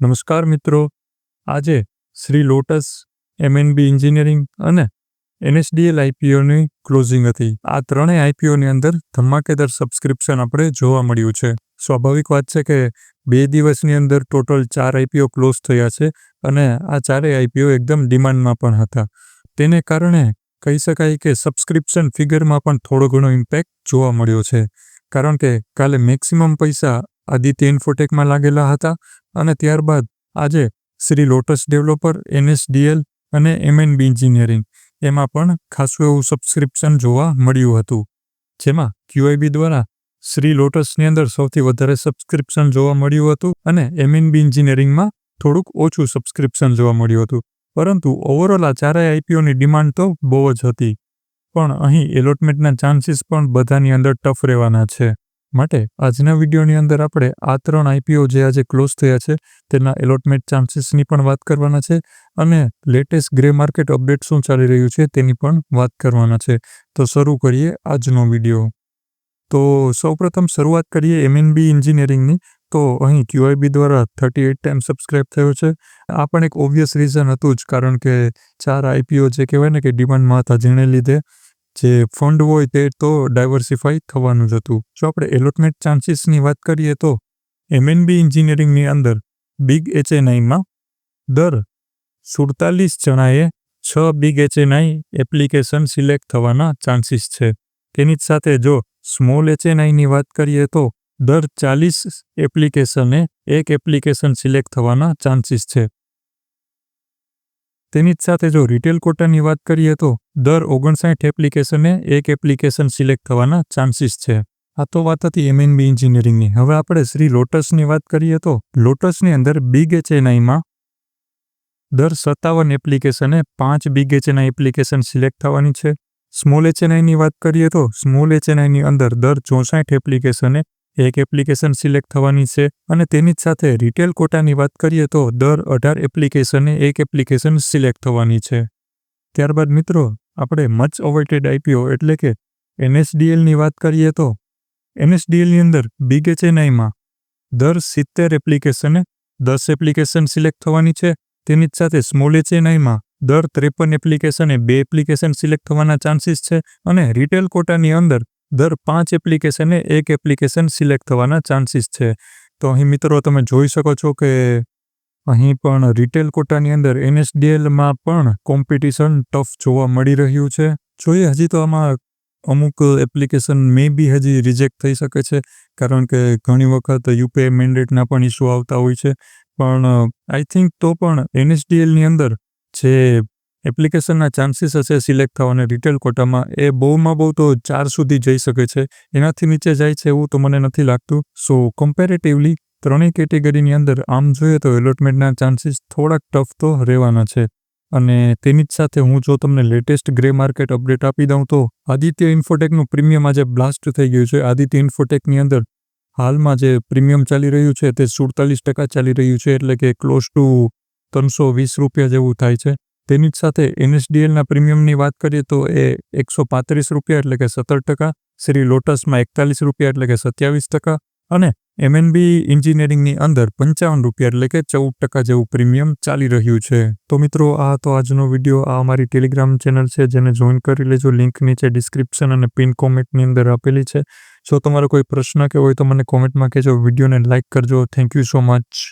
નમસ્કાર મિત્રો. આજે શ્રી લોટસ એમએનબી એન્જિનિયરિંગ અને એનએસડીએલ આઈપીઓની ક્લોઝિંગ હતી. આ ત્રણેય આઈપીઓની અંદર ધમાકેદાર સબસ્ક્રિપ્શન આપણે જોવા મળ્યું છે. સ્વાભાવિક વાત છે કે બે દિવસની અંદર ટોટલ ચાર આઈપીઓ ક્લોઝ થયા છે અને આ ચારેય આઈપીઓ એકદમ ડિમાન્ડમાં પણ હતા. તેને કારણે કહી શકાય કે સબસ્ક્રિપ્શન ફિગરમાં પણ થોડો ઘણો ઇમ્પેક્ટ જોવા મળ્યો છે. કારણ કે કાલે મેક્સિમમ પૈસા આદિત્ય ઇન્ફોટેકમાં લાગેલા હતા અને ત્યારબાદ આજે શ્રી લોટસ ડેવલપર, એનએસડીએલ અને એમએનબી એન્જિનિયરિંગ એમાં પણ ખાસું એવું સબસ્ક્રિપ્શન જોવા મળ્યું હતું. જેમાં ક્યુઆઈબી દ્વારા શ્રી લોટસની અંદર સૌથી વધારે સબસ્ક્રિપ્શન જોવા મળ્યું હતું અને એમએનબી એન્જિનિયરિંગમાં થોડુંક ઓછું સબસ્ક્રિપ્શન જોવા મળ્યું હતું. પરંતુ ઓવરઓલ આ ચારેય આઈપીઓની ડિમાન્ડ તો બહુ જ હતી. પણ અહીં એલોટમેન્ટના ચાન્સીસ પણ બધાની અંદર ટફ રહેવાના છે. માટે આજના વિડીયોની અંદર આપણે આ ત્રણ આઈપીઓ જે આજે ક્લોઝ થયા છે, તેના એલોટમેન્ટ ચાન્સીસની પણ વાત કરવાના છે અને લેટેસ્ટ ગ્રે માર્કેટ અપડેટ શું ચાલી રહ્યું છે તેની પણ વાત કરવાના છે. તો શરૂ કરીએ આજનો વીડિયો. તો સૌપ્રથમ શરૂઆત કરીએ એમએનબી એન્જિનિયરિંગની તો અહીં ક્યુઆઈબી દ્વારા થર્ટી એટ ટાઈમ સબસ્ક્રાઇબ થયો છે. આ પણ એક ઓબ્વિયસ રીઝન હતું જ, કારણ કે ચાર આઈપીઓ જે કહેવાય ને કે ડિમાન્ડમાં હતા, જેને લીધે જે ફંડ હોય તે તો ડાયવર્સિફાઈ થવાનું જ હતું. જો આપણે એલોટમેન્ટ ચાન્સીસની વાત કરીએ તો એમએનબી એન્જિનિયરિંગની અંદર બિગ એચએનઆઈમાં દર સુડતાલીસ જણાએ છ બિગ એચએનઆઈ એપ્લિકેશન સિલેક્ટ થવાના ચાન્સીસ છે. તેની જ સાથે જો સ્મોલ એચએનઆઈની વાત કરીએ તો, દર ચાલીસ એપ્લિકેશને એક એપ્લિકેશન સિલેક્ટ થવાના ચાન્સીસ છે. તેની જ સાથે જો રિટેલ કોટાની વાત કરીએ તો દર ઓગણસાઠ એપ્લિકેશને એક એપ્લિકેશન સિલેક્ટ થવાના ચાન્સીસ છે. આ તો વાત હતી એમએનબી એન્જિનિયરિંગની હવે આપણે શ્રી લોટસની વાત કરીએ તો લોટસની અંદર બિગ એચએનઆઈમાં દર સત્તાવન એપ્લિકેશને પાંચ બિગ એચએનઆઈ એપ્લિકેશન સિલેક્ટ થવાની છે. સ્મોલ એચએનઆઈની વાત કરીએ તો સ્મોલ એચએનઆઈની અંદર દર ચોસાઠ એપ્લિકેશને એક એપ્લિકેશન સિલેક્ટ થવાની છે અને તેની જ સાથે રિટેલ કોટાની વાત કરીએ તો દર અઢાર એપ્લિકેશને એક એપ્લિકેશન સિલેક્ટ થવાની છે. ત્યારબાદ મિત્રો, આપણે મચ ઓવેટેડ આઈપીઓ એટલે કે એનએસડીએલની વાત કરીએ તો એનએસડીએલની અંદર બિગ એચએનઆઈમાં દર સિત્તેર એપ્લિકેશને દસ એપ્લિકેશન સિલેક્ટ થવાની છે. તેની જ સાથે સ્મોલ એચએનઆઈમાં દર ત્રેપન એપ્લિકેશને બે એપ્લિકેશન સિલેક્ટ થવાના ચાન્સીસ છે અને રિટેલ કોટાની અંદર દર પાંચ એપ્લિકેશને એક એપ્લિકેશન સિલેક્ટ થવાના ચાન્સીસ છે. તો અહીં મિત્રો તમે જોઈ શકો છો કે અહીં પણ રિટેલ કોટાની અંદર એનએસડીએલમાં પણ કોમ્પિટિશન ટફ જોવા મળી રહ્યું છે. જોઈએ, હજી તો આમાં અમુક એપ્લિકેશન મે બી હજી રિજેક્ટ થઈ શકે છે, કારણ કે ઘણી વખત યુપીઆઈ મેન્ડેટના પણ ઇસ્યુ આવતા હોય છે. પણ આઈ થિંક તો પણ એનએસડીએલની અંદર જે એપ્લિકેશનના ચાન્સીસ હશે સિલેક્ટ થવાના રિટેલ કોટામાં. એ બહુમાં બહુ તો ચાર સુધી જઈ શકે છે. એનાથી નીચે જાય છે એવું તો મને નથી લાગતું. સો કમ્પેરેટિવલી ત્રણેય કેટેગરીની અંદર આમ જોઈએ તો એલોટમેન્ટના ચાન્સીસ થોડાક ટફ તો રહેવાના છે. અને તેની જ સાથે હું જો તમને લેટેસ્ટ ગ્રે માર્કેટ અપડેટ આપી દઉં તો આદિત્ય ઇન્ફોટેકનું પ્રીમિયમ આજે બ્લાસ્ટ થઈ ગયું છે. આદિત્ય ઇન્ફોટેકની અંદર હાલમાં જે પ્રીમિયમ ચાલી રહ્યું છે તે સુડતાલીસ ટકા ચાલી રહ્યું છે. એટલે કે ક્લોઝ ટુ ત્રણસો વીસ રૂપિયા જેવું થાય છે. તેની જ સાથે એનએસડીએલના પ્રીમિયમની વાત કરીએ તો એ એકસો પાંત્રીસ રૂપિયા એટલે કે સત્તર ટકા, શ્રી લોટસમાં એકતાલીસ રૂપિયા એટલે કે સત્યાવીસ ટકા અને એમએનબી એન્જિનિયરિંગની અંદર પંચાવન રૂપિયા એટલે કે ચૌદ ટકા જેવું પ્રીમિયમ ચાલી રહ્યું છે. તો મિત્રો, આ તો આજનો વીડિયો. આ અમારી ટેલિગ્રામ ચેનલ છે, જેને જોઈન કરી લેજો. લિંક નીચે ડિસ્ક્રિપ્શન અને પિન કોમેન્ટની અંદર આપેલી છે. જો તમારો કોઈ પ્રશ્ન કે હોય તો મને કોમેન્ટમાં કહેજો. વિડીયોને લાઇક કરજો. Thank you so much